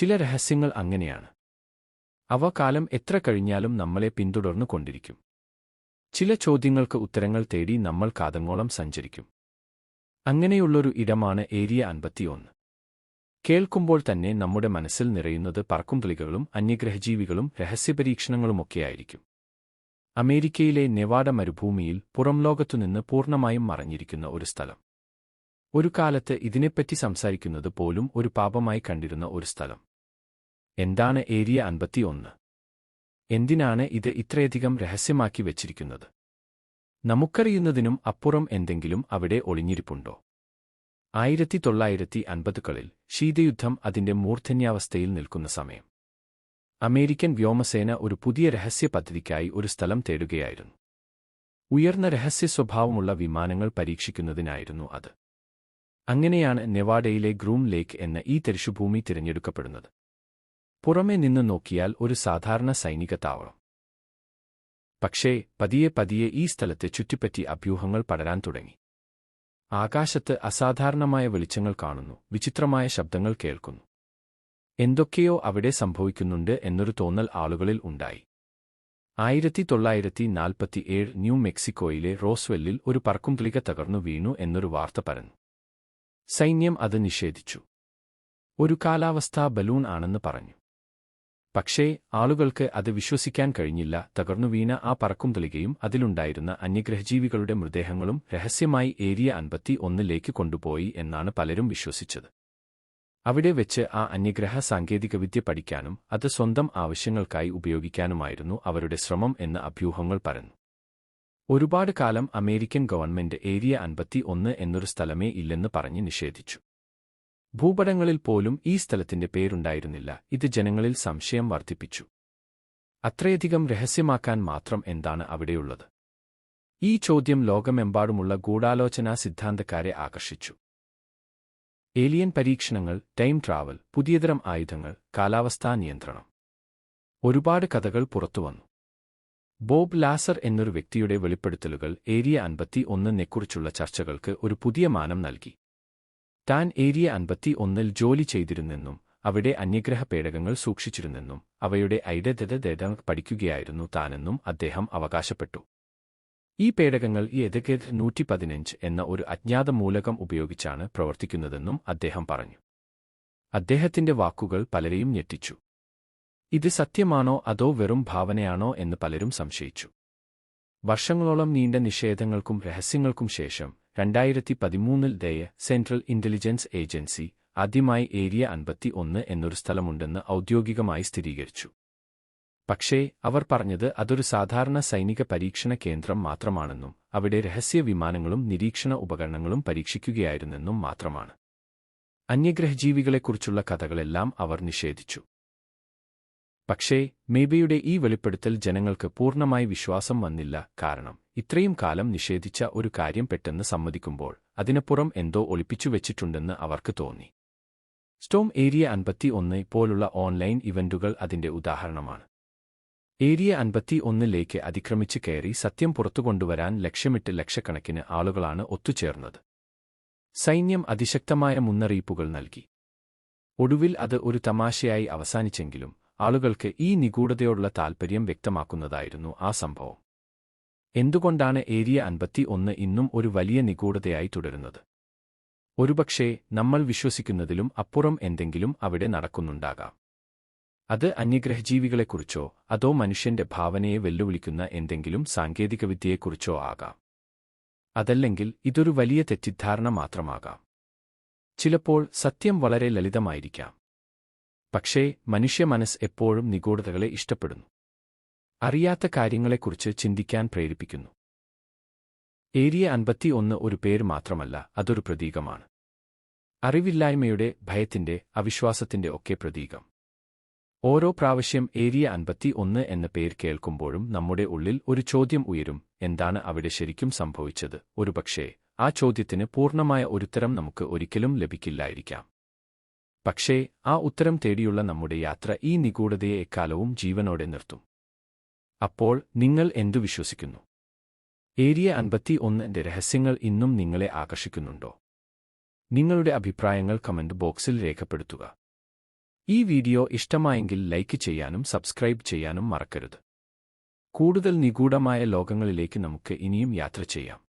ചില രഹസ്യങ്ങൾ അങ്ങനെയാണ്. അവ കാലം എത്ര കഴിഞ്ഞാലും നമ്മളെ പിന്തുടർന്നു കൊണ്ടിരിക്കും. ചില ചോദ്യങ്ങൾക്ക് ഉത്തരങ്ങൾ തേടി നമ്മൾ കാതങ്ങോളം സഞ്ചരിക്കും. അങ്ങനെയുള്ളൊരു ഇടമാണ് ഏരിയ അൻപത്തിയൊന്ന്. കേൾക്കുമ്പോൾ തന്നെ നമ്മുടെ മനസ്സിൽ നിറയുന്നത് പറക്കുംതുളികളും അന്യഗ്രഹജീവികളും രഹസ്യപരീക്ഷണങ്ങളുമൊക്കെയായിരിക്കും. അമേരിക്കയിലെ നെവാഡ മരുഭൂമിയിൽ പുറംലോകത്തുനിന്ന് പൂർണമായും മറഞ്ഞിരിക്കുന്ന ഒരു സ്ഥലം. ഒരു കാലത്ത് ഇതിനെപ്പറ്റി സംസാരിക്കുന്നത് പോലും ഒരു പാപമായി കണ്ടിരുന്ന ഒരു സ്ഥലം. എന്താണ് ഏരിയ അൻപത്തിയൊന്ന്? എന്തിനാണ് ഇത് ഇത്രയധികം രഹസ്യമാക്കി വച്ചിരിക്കുന്നത്? നമുക്കറിയുന്നതിനും അപ്പുറം എന്തെങ്കിലും അവിടെ ഒളിഞ്ഞിരിപ്പുണ്ടോ? ആയിരത്തി തൊള്ളായിരത്തി അൻപതുകളിൽ ശീതയുദ്ധം അതിന്റെ മൂർധന്യാവസ്ഥയിൽ നിൽക്കുന്ന സമയം. അമേരിക്കൻ വ്യോമസേന ഒരു പുതിയ രഹസ്യ പദ്ധതിക്കായി ഒരു സ്ഥലം തേടുകയായിരുന്നു. ഉയർന്ന രഹസ്യ സ്വഭാവമുള്ള വിമാനങ്ങൾ പരീക്ഷിക്കുന്നതിനായിരുന്നു അത്. അങ്ങനെയാണ് നെവാഡയിലെ ഗ്രൂം ലേക്ക് എന്ന ഈ തരിശുഭൂമി തിരഞ്ഞെടുക്കപ്പെടുന്നത്. പുറമെ നിന്ന് നോക്കിയാൽ ഒരു സാധാരണ സൈനിക താവളം. പക്ഷേ പതിയെ പതിയെ ഈ സ്ഥലത്തെ ചുറ്റിപ്പറ്റി അഭ്യൂഹങ്ങൾ പടരാൻ തുടങ്ങി. ആകാശത്ത് അസാധാരണമായ വെളിച്ചങ്ങൾ കാണുന്നു വിചിത്രമായ ശബ്ദങ്ങൾ കേൾക്കുന്നു. എന്തൊക്കെയോ അവിടെ സംഭവിക്കുന്നുണ്ട് എന്നൊരു തോന്നൽ ആളുകളിൽ ഉണ്ടായി. ആയിരത്തി തൊള്ളായിരത്തി നാൽപ്പത്തിയേഴ് ന്യൂ മെക്സിക്കോയിലെ റോസ്വെല്ലിൽ ഒരു പറക്കുംതുളിക തകർന്നു വീണു എന്നൊരു വാർത്ത പരന്നു. സൈന്യം അത് നിഷേധിച്ചു. ഒരു കാലാവസ്ഥാ ബലൂൺ ആണെന്ന് പറഞ്ഞു. പക്ഷേ ആളുകൾക്ക് അത് വിശ്വസിക്കാൻ കഴിഞ്ഞില്ല. തകർന്നു വീണ ആ പറക്കുംതുളികയും അതിലുണ്ടായിരുന്ന അന്യഗ്രഹജീവികളുടെ മൃതദേഹങ്ങളും രഹസ്യമായി ഏരിയ അൻപത്തി ഒന്നിലേക്ക് കൊണ്ടുപോയി എന്നാണ് പലരും വിശ്വസിച്ചത്. അവിടെ വെച്ച് ആ അന്യഗ്രഹ സാങ്കേതികവിദ്യ പഠിക്കാനും അത് സ്വന്തം ആവശ്യങ്ങൾക്കായി ഉപയോഗിക്കാനുമായിരുന്നു അവരുടെ ശ്രമം എന്ന് അഭ്യൂഹങ്ങൾ പറഞ്ഞു ഒരുപാട് കാലം അമേരിക്കൻ ഗവൺമെന്റ് ഏരിയ അൻപത്തി ഒന്ന് എന്നൊരു സ്ഥലമേ ഇല്ലെന്ന് പറഞ്ഞ് നിഷേധിച്ചു. ഭൂപടങ്ങളിൽ പോലും ഈ സ്ഥലത്തിന്റെ പേരുണ്ടായിരുന്നില്ല. ഇത് ജനങ്ങളിൽ സംശയം വർദ്ധിപ്പിച്ചു. അത്രയധികം രഹസ്യമാക്കാൻ മാത്രം എന്താണ് അവിടെയുള്ളത്? ഈ ചോദ്യം ലോകമെമ്പാടുമുള്ള ഗൂഢാലോചനാ സിദ്ധാന്തക്കാരെ ആകർഷിച്ചു. ഏലിയൻ പരീക്ഷണങ്ങൾ ടൈം ട്രാവൽ പുതിയതരം ആയുധങ്ങൾ കാലാവസ്ഥാ നിയന്ത്രണം. ഒരുപാട് കഥകൾ പുറത്തുവന്നു ബോബ് ലാസർ എന്നൊരു വ്യക്തിയുടെ വെളിപ്പെടുത്തലുകൾ ഏരിയ അൻപത്തി ഒന്നിനെക്കുറിച്ചുള്ള ചർച്ചകൾക്ക് ഒരു പുതിയ മാനം നൽകി. താൻ ഏരിയ അൻപത്തി ഒന്നിൽ ജോലി ചെയ്തിരുന്നെന്നും അവിടെ അന്യഗ്രഹ പേടകങ്ങൾ സൂക്ഷിച്ചിരുന്നെന്നും അവയുടെ ഐഡദത പഠിക്കുകയായിരുന്നു താനെന്നും അദ്ദേഹം അവകാശപ്പെട്ടു. ഈ പേടകങ്ങൾ എതകെ നൂറ്റി പതിനഞ്ച് എന്ന ഒരു അജ്ഞാത മൂലകം ഉപയോഗിച്ചാണ് പ്രവർത്തിക്കുന്നതെന്നും അദ്ദേഹം പറഞ്ഞു. അദ്ദേഹത്തിന്റെ വാക്കുകൾ പലരെയും ഞെട്ടിച്ചു. ഇത് സത്യമാണോ അതോ വെറും ഭാവനയാണോ എന്ന് പലരും സംശയിച്ചു. വർഷങ്ങളോളം നീണ്ട നിഷേധങ്ങൾക്കും രഹസ്യങ്ങൾക്കും ശേഷം രണ്ടായിരത്തി പതിമൂന്നിൽ ദയ സെൻട്രൽ ഇന്റലിജൻസ് ഏജൻസി ആദ്യമായി ഏരിയ അൻപത്തി ഒന്ന് എന്നൊരു സ്ഥലമുണ്ടെന്ന് ഔദ്യോഗികമായി സ്ഥിരീകരിച്ചു. പക്ഷേ അവർ പറഞ്ഞത് അതൊരു സാധാരണ സൈനിക പരീക്ഷണ കേന്ദ്രം മാത്രമാണെന്നും അവിടെ രഹസ്യ വിമാനങ്ങളും നിരീക്ഷണ ഉപകരണങ്ങളും പരീക്ഷിക്കുകയായിരുന്നെന്നും മാത്രമാണ്. അന്യഗ്രഹജീവികളെക്കുറിച്ചുള്ള കഥകളെല്ലാം അവർ നിഷേധിച്ചു. പക്ഷേ മേബയുടെ ഈ വെളിപ്പെടുത്തൽ ജനങ്ങൾക്ക് പൂർണമായി വിശ്വാസം വന്നില്ല കാരണം ഇത്രയും കാലം നിഷേധിച്ച ഒരു കാര്യം പെട്ടെന്ന് സമ്മതിക്കുമ്പോൾ അതിനപ്പുറം എന്തോ ഒളിപ്പിച്ചു ഒളിപ്പിച്ചുവെച്ചിട്ടുണ്ടെന്ന് അവർക്ക് തോന്നി. സ്റ്റോം ഏരിയ അൻപത്തി ഒന്ന് പോലുള്ള ഓൺലൈൻ ഇവന്റുകൾ അതിന്റെ ഉദാഹരണമാണ്. ഏരിയ അൻപത്തി ഒന്നിലേക്ക് അതിക്രമിച്ച് കയറി സത്യം പുറത്തുകൊണ്ടുവരാൻ ലക്ഷ്യമിട്ട് ലക്ഷക്കണക്കിന് ആളുകളാണ് ഒത്തുചേർന്നത്. സൈന്യം അതിശക്തമായ മുന്നറിയിപ്പുകൾ നൽകി. ഒടുവിൽ അത് ഒരു തമാശയായി അവസാനിച്ചെങ്കിലും ആളുകൾക്ക് ഈ നിഗൂഢതയോടുള്ള താൽപ്പര്യം വ്യക്തമാക്കുന്നതായിരുന്നു ആ സംഭവം. എന്തുകൊണ്ടാണ് ഏരിയ അൻപത്തി ഒന്ന് ഇന്നും ഒരു വലിയ നിഗൂഢതയായി തുടരുന്നത്? ഒരുപക്ഷേ നമ്മൾ വിശ്വസിക്കുന്നതിലും അപ്പുറം എന്തെങ്കിലും അവിടെ നടക്കുന്നുണ്ടാകാം. അത് അന്യഗ്രഹജീവികളെക്കുറിച്ചോ അതോ മനുഷ്യന്റെ ഭാവനയെ വെല്ലുവിളിക്കുന്ന എന്തെങ്കിലും സാങ്കേതികവിദ്യയെക്കുറിച്ചോ ആകാം. അതല്ലെങ്കിൽ ഇതൊരു വലിയ തെറ്റിദ്ധാരണ മാത്രമാകാം. ചിലപ്പോൾ സത്യം വളരെ ലളിതമായിരിക്കാം. പക്ഷേ മനുഷ്യ മനസ്സ് എപ്പോഴും നിഗൂഢതകളെ ഇഷ്ടപ്പെടുന്നു. അറിയാത്ത കാര്യങ്ങളെക്കുറിച്ച് ചിന്തിക്കാൻ പ്രേരിപ്പിക്കുന്നു. ഏരിയ അൻപത്തി ഒന്ന് ഒരു പേര് മാത്രമല്ല അതൊരു പ്രതീകമാണ്. അറിവില്ലായ്മയുടെ ഭയത്തിന്റെ അവിശ്വാസത്തിന്റെ ഒക്കെ പ്രതീകം. ഓരോ പ്രാവശ്യം ഏരിയ അൻപത്തി ഒന്ന് എന്ന പേര് കേൾക്കുമ്പോഴും നമ്മുടെ ഉള്ളിൽ ഒരു ചോദ്യം ഉയരും എന്താണ് അവിടെ ശരിക്കും സംഭവിച്ചത്? ഒരുപക്ഷേ ആ ചോദ്യത്തിന് പൂർണമായ ഒരുത്തരം നമുക്ക് ഒരിക്കലും ലഭിക്കില്ലായിരിക്കാം. പക്ഷേ ആ ഉത്തരം തേടിയുള്ള നമ്മുടെ യാത്ര ഈ നിഗൂഢതയെ എക്കാലവും ജീവനോടെ നിർത്തും. അപ്പോൾ നിങ്ങൾ എന്തു വിശ്വസിക്കുന്നു? ഏരിയ അൻപത്തി ഒന്നിന്റെ രഹസ്യങ്ങൾ ഇന്നും നിങ്ങളെ ആകർഷിക്കുന്നുണ്ടോ? നിങ്ങളുടെ അഭിപ്രായങ്ങൾ കമന്റ് ബോക്സിൽ രേഖപ്പെടുത്തുക. ഈ വീഡിയോ ഇഷ്ടമായെങ്കിൽ ലൈക്ക് ചെയ്യാനും സബ്സ്ക്രൈബ് ചെയ്യാനും മറക്കരുത്. കൂടുതൽ നിഗൂഢമായ ലോകങ്ങളിലേക്ക് നമുക്ക് ഇനിയും യാത്ര ചെയ്യാം.